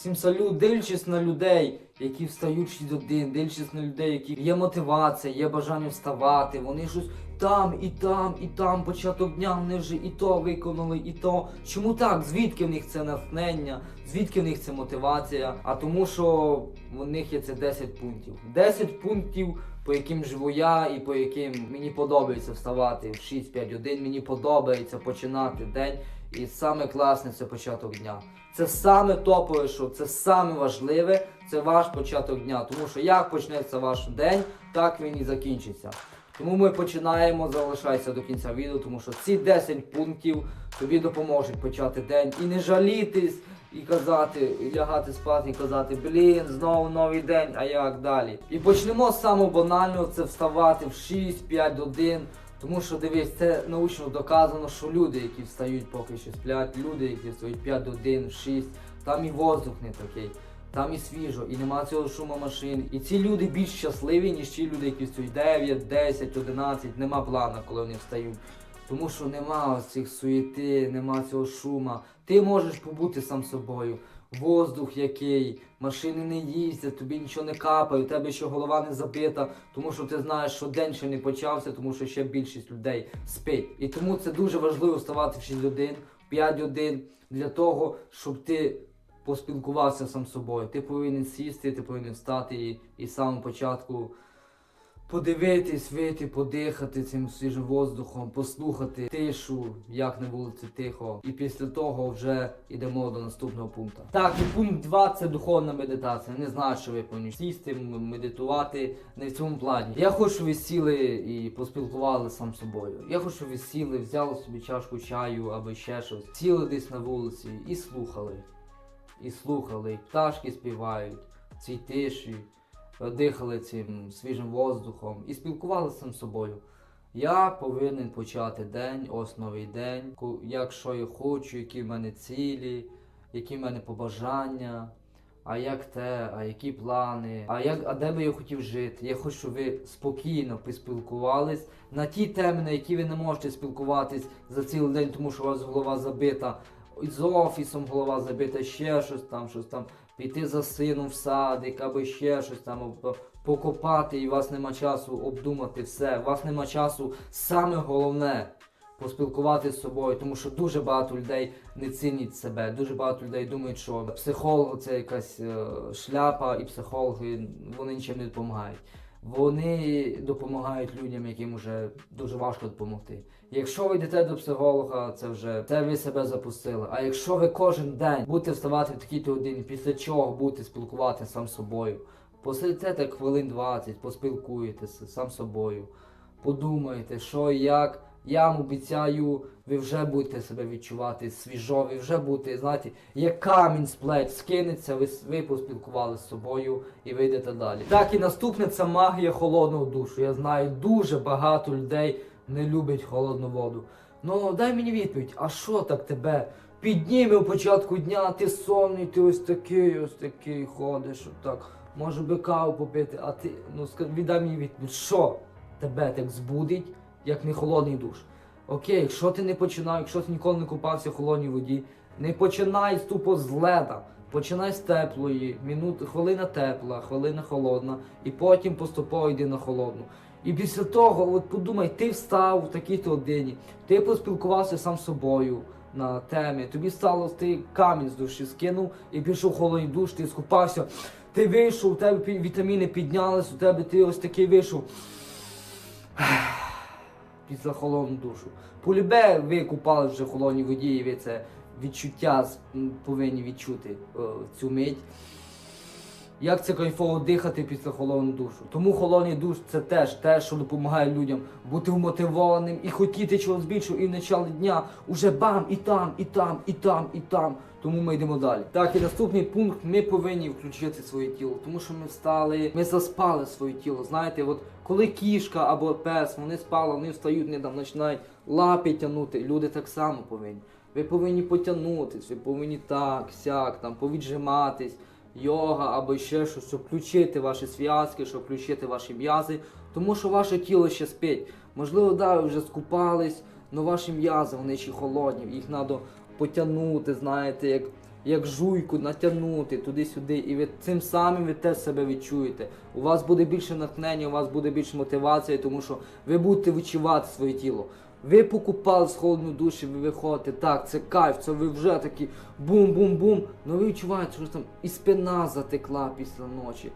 Всім салют, дивлячись на людей, які встають 6-1, дивлячись на людей, які є мотивація, є бажання вставати, вони щось там і там, і там початок дня, вони вже і то виконали, і то. Чому так? Звідки в них це натхнення? Звідки в них це мотивація? А тому, що в них є це 10 пунктів. 10 пунктів, по яким живу я, і по яким мені подобається вставати в 6-5-1, мені подобається починати день. І саме класне це початок дня. Це саме топове, що це саме важливе, це ваш початок дня. Тому що як почнеться ваш день, так він і закінчиться. Тому ми починаємо, залишайся до кінця відео, тому що ці 10 пунктів тобі допоможуть почати день і не жалітись, і казати, і лягати спати, і казати, блін, знову новий день, а як далі? І почнемо з самого банального, це вставати в 6, 5, 1. Тому що дивись, це научно доказано, що люди, які встають поки що сплять, люди, які встають 5 до 1, 6, там і воздух не такий, там і свіжо, і нема цього шуму машин. І ці люди більш щасливі, ніж ті люди, які встають 9, 10, 11, нема плана, коли вони встають. Тому що нема ось цих суєти, нема цього шума. Ти можеш побути сам собою. Воздух який, машини не їздять, тобі нічого не капає, у тебе ще голова не забита, тому що ти знаєш, що день ще не почався, тому що ще більшість людей спить. І тому це дуже важливо вставати в 6 годин, 5 годин для того, щоб ти поспілкувався сам з собою. Ти повинен сісти, ти повинен встати і, і з самого початку подивитись, вийти, подихати цим свіжим воздухом, послухати тишу, як на вулиці тихо. І після того вже йдемо до наступного пункту. Так, і пункт 2 це духовна медитація. Не знаю, що ви повинні сісти, медитувати не в цьому плані. Я хочу, щоб ви сіли і поспілкували сам собою. Я хочу, щоб ви сіли, взяли собі чашку чаю або ще щось, сіли десь на вулиці і слухали. І слухали, і пташки співають цій тиші дихали цим свіжим воздухом і спілкувалися з собою. Я повинен почати день, ось новий день, ку- як що я хочу, які в мене цілі, які в мене побажання, а як те, а які плани, а як, а де би я хотів жити. Я хочу, щоб ви спокійно поспілкувались на ті теми, на які ви не можете спілкуватись за цілий день, тому що у вас голова забита. З офісом голова забита, ще щось там, щось там піти за сином в садик, або ще щось там покопати, і у вас нема часу обдумати все. У вас нема часу саме головне поспілкуватися з собою, тому що дуже багато людей не цінять себе. Дуже багато людей думають, що психолог це якась е, шляпа, і психологи вони нічим не допомагають. Вони допомагають людям, яким вже дуже важко допомогти. Якщо ви йдете до психолога, це вже це ви себе запустили. А якщо ви кожен день будете вставати в такій то годині, після чого будете спілкуватися сам собою, посидите так хвилин 20, поспілкуєтеся сам собою, подумайте, що і як. Я вам обіцяю, ви вже будете себе відчувати свіжо, ви вже будете, знаєте, як камінь з плеч скинеться, ви, ви поспілкувалися з собою і вийдете далі. Так, і наступне це магія холодного душу. Я знаю, дуже багато людей не люблять холодну воду. Ну дай мені відповідь, а що так тебе підніме у початку дня, ти сонний, ти ось такий, ось такий ходиш, отак. Може би каву попити, а ти ну віддай мені відповідь, що тебе так збудить, як не холодний душ. Окей, якщо ти не починав, якщо ти ніколи не купався в холодній воді, не починай тупо з леда. Починай з теплої, мінут, хвилина тепла, хвилина холодна, і потім поступово йди на холодну. І після того, от подумай, ти встав в такій-то годині, ти поспілкувався сам з собою на темі, тобі стало ти камінь з душі скинув і пішов холодний душ, ти скупався, ти вийшов, у тебе вітаміни піднялись, у тебе ти ось такий вийшов після холодну душу. Полюбе, ви купали вже в холодній воді, і ви це відчуття повинні відчути е, цю мить. Як це кайфово дихати після холодного душу. Тому холодний душ це теж те, що допомагає людям бути вмотивованим і хотіти чогось більшого, і в началі дня уже бам, і там, і там, і там, і там. Тому ми йдемо далі. Так, і наступний пункт ми повинні включити своє тіло, тому що ми встали, ми заспали своє тіло. Знаєте, от коли кішка або пес, вони спали, вони встають, вони там починають лапи тягнути. Люди так само повинні. Ви повинні потягнутись, ви повинні так, сяк, там повіджиматись йога або ще щось, щоб включити ваші зв'язки, щоб включити ваші м'язи, тому що ваше тіло ще спить. Можливо, да, ви вже скупались, але ваші м'язи вони ще холодні, їх треба потягнути, знаєте, як як жуйку, натягнути туди-сюди, і ви цим самим ви теж себе відчуєте. У вас буде більше натхнення, у вас буде більше мотивації, тому що ви будете відчувати своє тіло. Ви покупали з холодної душі, ви виходите, так, це кайф, це ви вже такі бум-бум-бум. Ну ви відчуваєте, що там і спина затекла після ночі,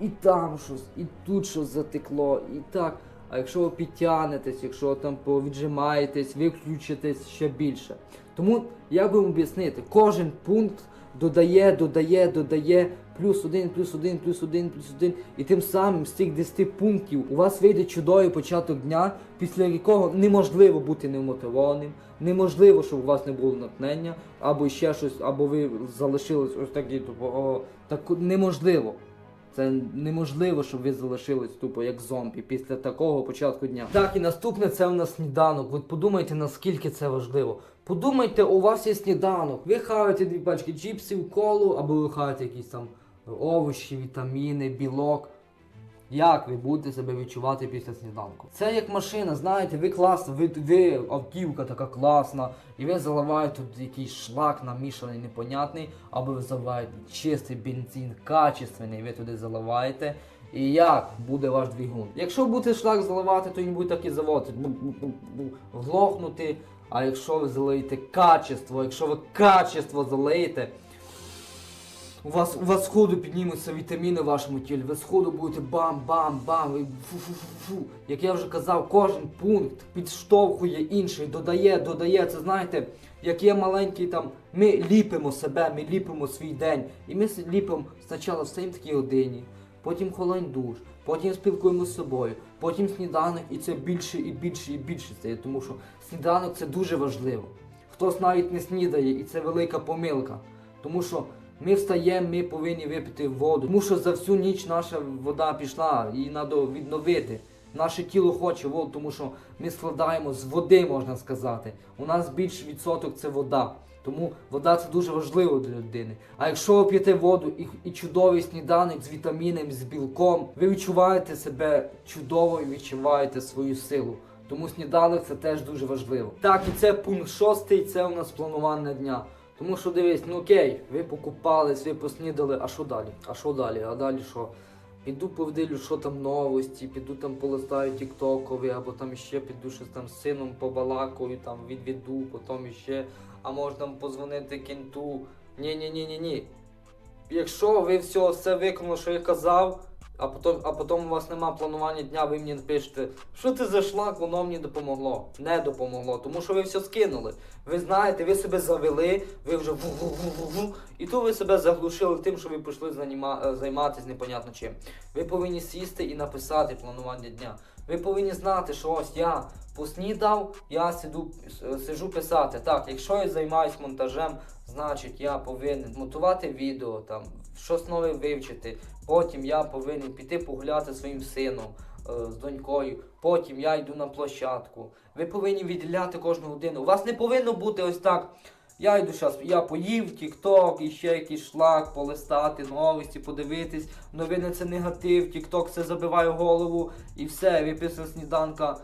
і там щось, і тут щось затекло, і так. А якщо ви підтягнетесь, якщо там повіджимаєтесь, ви включитесь ще більше. Тому як би вам об'яснити, кожен пункт додає, додає, додає плюс один, плюс один, плюс один, плюс один. І тим самим з цих 10 пунктів у вас вийде чудовий початок дня, після якого неможливо бути невмотивованим, неможливо, щоб у вас не було натхнення, або ще щось, або ви залишились ось такі, о, так неможливо. Це неможливо, щоб ви залишились тупо як зомбі після такого початку дня. Так, і наступне це у нас сніданок. От подумайте, наскільки це важливо. Подумайте, у вас є сніданок. Ви хаваєте дві пачки чіпсів, колу, або ви хаваєте якісь там овочі, вітаміни, білок. Як ви будете себе відчувати після сніданку? Це як машина, знаєте, ви класно, ви, ви автівка така класна, і ви заливаєте тут якийсь шлак намішаний, непонятний, або ви заливаєте чистий бензин, качественний, ви туди заливаєте. І як буде ваш двигун? Якщо будете шлак заливати, то він буде так і заводити, глохнути. А якщо ви залиєте качество, якщо ви качество залиєте, у вас, у вас сходу піднімуться вітаміни в вашому тілі, ви сходу будете бам-бам-бам, фу-фу-фу-фу. Як я вже казав, кожен пункт підштовхує інший, додає, додає. Це знаєте, як є маленький там, ми ліпимо себе, ми ліпимо свій день. І ми ліпимо спочатку в такій годині, потім холодний душ, потім спілкуємося з собою, потім сніданок, і це більше і більше і більше стає, тому що сніданок це дуже важливо. Хтось навіть не снідає, і це велика помилка. Тому що ми встаємо, ми повинні випити воду. Тому що за всю ніч наша вода пішла, її треба відновити. Наше тіло хоче воду, тому що ми складаємо з води, можна сказати. У нас більш відсоток це вода. Тому вода це дуже важливо для людини. А якщо ви п'єте воду і, і чудовий сніданок з вітамінами, з білком, ви відчуваєте себе чудово і відчуваєте свою силу. Тому сніданок це теж дуже важливо. Так, і це пункт шостий, це у нас планування дня. Тому що дивись, ну окей, ви покупались, ви поснідали, а що далі? А що далі? А далі що? Піду повдилю, що там новості, піду там полистаю тіктокові, або там ще піду щось там з сином побалакаю, там відведу, потім іще, а може там позвонити кінту. Ні, ні, ні, ні, ні. Якщо ви все, все виконали, що я казав, а потім, а потім у вас нема планування дня, ви мені напишете, що ти за шлак, воно мені допомогло. Не допомогло, тому що ви все скинули. Ви знаєте, ви себе завели, ви вже ву-ву-ву-ву-ву, і то ви себе заглушили тим, що ви пішли заніма- е, займатися непонятно чим. Ви повинні сісти і написати планування дня. Ви повинні знати, що ось я поснідав, я сиду, с- сиджу писати. Так, якщо я займаюся монтажем, значить я повинен монтувати відео, там, щось нове вивчити. Потім я повинен піти погуляти своїм сином, е, з донькою. Потім я йду на площадку. Ви повинні відділяти кожну годину. У вас не повинно бути ось так. Я йду зараз, я поїв Тік-Ток, і ще якийсь шлак, полистати, новості, подивитись. Новини це негатив, Тік-Ток це забиває голову і все, ви сніданка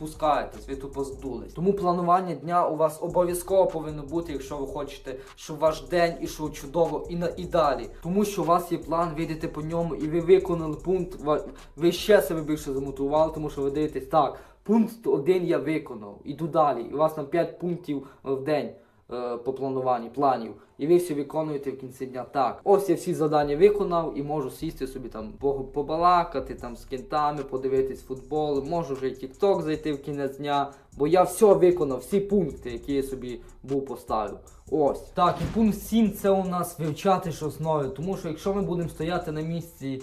спускаєтесь, ви тупо здулись. Тому планування дня у вас обов'язково повинно бути, якщо ви хочете, щоб ваш день ішов чудово і на і далі. Тому що у вас є план, ви йдете по ньому, і ви виконали пункт, ви ще себе більше замотивували, тому що ви дивитесь так. Пункт один я виконав, іду далі. І у вас там 5 пунктів в день по плануванні, планів. І ви все виконуєте в кінці дня. Так, ось я всі завдання виконав і можу сісти собі там по- побалакати там з кінтами, подивитись футбол, можу вже і тік-ток зайти в кінець дня, бо я все виконав, всі пункти, які я собі був поставив. Ось. Так, і пункт 7 це у нас вивчати щось нове, тому що якщо ми будемо стояти на місці.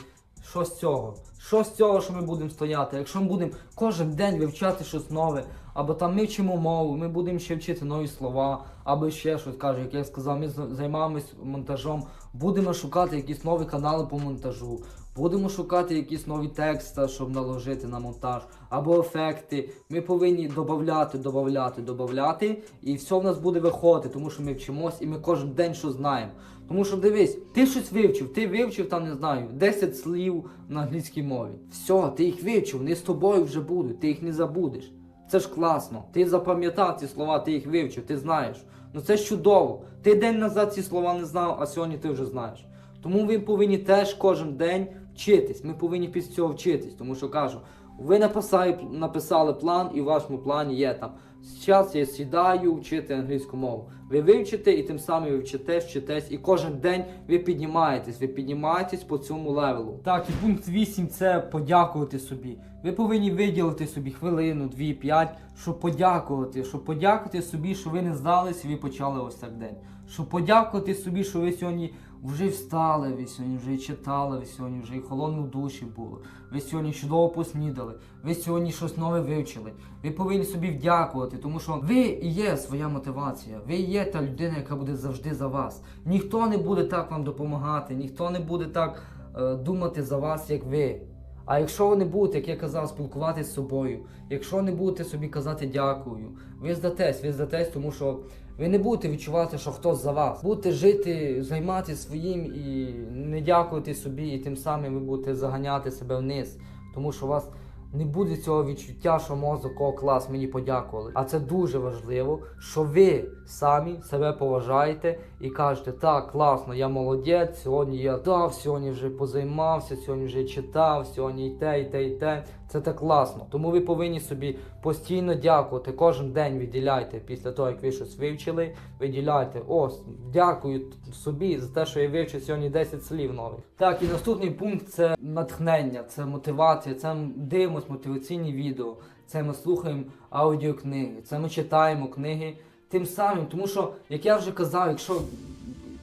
Що з цього? Що з цього, що ми будемо стояти? Якщо ми будемо кожен день вивчати щось нове, або там ми вчимо мову, ми будемо ще вчити нові слова, або ще щось каже, як я сказав, ми займаємось монтажом, будемо шукати якісь нові канали по монтажу, будемо шукати якісь нові тексти, щоб наложити на монтаж, або ефекти. Ми повинні додавати, додавати, додавати, і все в нас буде виходити, тому що ми вчимось і ми кожен день що знаємо. Тому що дивись, ти щось вивчив, ти вивчив там, не знаю, 10 слів на англійській мові. Все, ти їх вивчив, вони з тобою вже будуть, ти їх не забудеш. Це ж класно. Ти запам'ятав ці слова, ти їх вивчив, ти знаєш. Ну це ж чудово. Ти день назад ці слова не знав, а сьогодні ти вже знаєш. Тому ви повинні теж кожен день вчитись. Ми повинні після цього вчитись, тому що кажу, ви написали, написали план, і в вашому плані є там. Зараз я сідаю вчити англійську мову. Ви вивчите і тим самим ви вчитесь, вчитесь, і кожен день ви піднімаєтесь, ви піднімаєтесь по цьому левелу. Так, і пункт 8 це подякувати собі. Ви повинні виділити собі хвилину, дві, п'ять, щоб подякувати, щоб подякувати собі, що ви не здались і ви почали ось так день. Щоб подякувати собі, що ви сьогодні вже встали, ви сьогодні вже і читали, ви сьогодні вже і холодно в душі були, ви сьогодні чудово поснідали, ви сьогодні щось нове вивчили. Ви повинні собі вдякувати, тому що ви є своя мотивація. Ви є та людина, яка буде завжди за вас. Ніхто не буде так вам допомагати, ніхто не буде так е, думати за вас, як ви. А якщо ви не будете, як я казав, спілкуватися з собою, якщо не будете собі казати дякую, ви здатесь, ви здатесь, тому що ви не будете відчувати, що хтось за вас. Будете жити, займатися своїм і не дякувати собі, і тим самим ви будете заганяти себе вниз, тому що у вас не буде цього відчуття, що мозок, о, клас, мені подякували. А це дуже важливо, що ви самі себе поважаєте і кажете, так, класно, я молодець, сьогодні я дав, сьогодні вже позаймався, сьогодні вже читав, сьогодні і те, і те, і те. Це так класно. Тому ви повинні собі постійно дякувати. Кожен день виділяйте після того, як ви щось вивчили. Виділяйте, о, дякую собі за те, що я вивчив сьогодні 10 слів нових. Так, і наступний пункт це натхнення, це мотивація. Це дивимось мотиваційні відео, це ми слухаємо аудіокниги, це ми читаємо книги. Тим самим, тому що, як я вже казав, якщо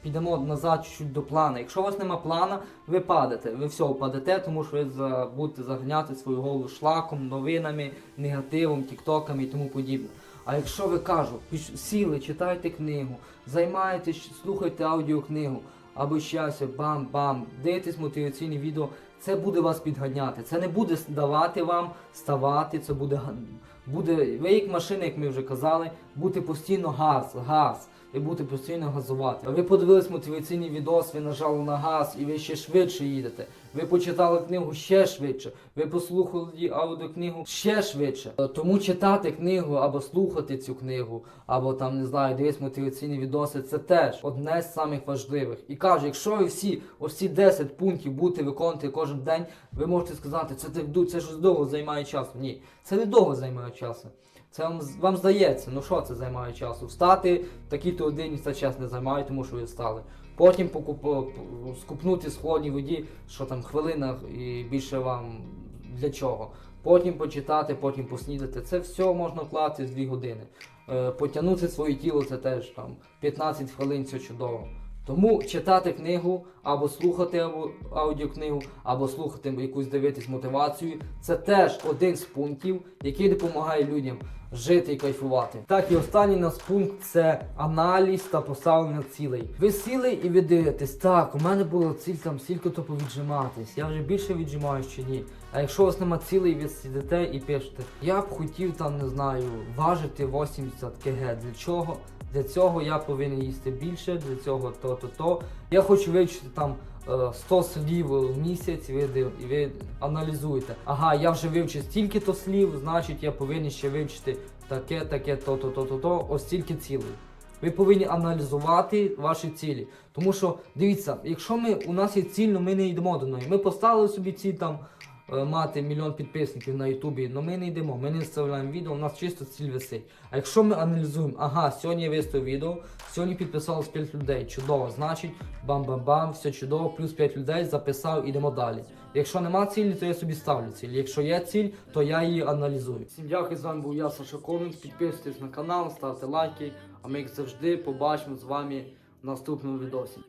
підемо назад чуть до плана. Якщо у вас нема плана, ви падете. Ви все впадете, тому що ви будете заганяти свою голову шлаком, новинами, негативом, тіктоками і тому подібне. А якщо ви кажу, сіли, читайте книгу, займаєтесь, слухайте аудіокнигу або щастя, бам-бам, дивитесь мотиваційні відео, це буде вас підганяти. Це не буде давати вам ставати, це буде буде. Ви як машина, як ми вже казали, бути постійно газ, газ. Ви будете постійно газувати. Ви подивились мотиваційний відос, ви нажали на газ і ви ще швидше їдете. Ви почитали книгу ще швидше. Ви послухали аудіокнигу ще швидше. Тому читати книгу або слухати цю книгу, або там не знаю, дивитися мотиваційні відоси, це теж одне з самих важливих. І кажу, якщо ви всі ось ці 10 пунктів будете виконувати кожен день, ви можете сказати, це ду- це щось довго займає часу. Ні, це не довго займає часу. Це вам, вам здається, ну що це займає часу? Встати в такій-то годині це час не займає, тому що ви встали. Потім покуп, по- скупнути з воді, що там хвилина і більше вам для чого. Потім почитати, потім поснідати. Це все можна вкласти з 2 години. Е, потягнути своє тіло це теж там 15 хвилин, це чудово. Тому читати книгу або слухати або аудіокнигу, або слухати якусь дивитись мотивацію, це теж один з пунктів, який допомагає людям жити і кайфувати. Так, і останній нас пункт це аналіз та поставлення цілей. Ви сіли і ви дивитесь, так, у мене була ціль там стільки-то повіджиматись, я вже більше віджимаюсь чи ні. А якщо у вас нема цілей, ви сидите і пишете, я б хотів там, не знаю, важити 80 кг. Для чого? Для цього я повинен їсти більше, для цього то-то то. Я хочу вивчити там 100 слів в місяць, ви, ви аналізуєте. Ага, я вже вивчив стільки-то слів, значить я повинен ще вивчити таке, таке, то-то, то-то, то. Ось стільки цілей. Ви повинні аналізувати ваші цілі. Тому що дивіться, якщо ми у нас є ціль, але ми не йдемо до неї. Ми поставили собі ціль там мати мільйон підписників на Ютубі, але ми не йдемо, ми не вставляємо відео, у нас чисто ціль висить. А якщо ми аналізуємо, ага, сьогодні я виставив відео, сьогодні підписалось 5 людей, чудово, значить, бам-бам-бам, все чудово, плюс 5 людей записав, ідемо далі. Якщо нема цілі, то я собі ставлю ціль. Якщо є ціль, то я її аналізую. Всім дякую, з вами був я, Саша Комінг. Підписуйтесь на канал, ставте лайки, а ми як завжди побачимо з вами в наступному відосі.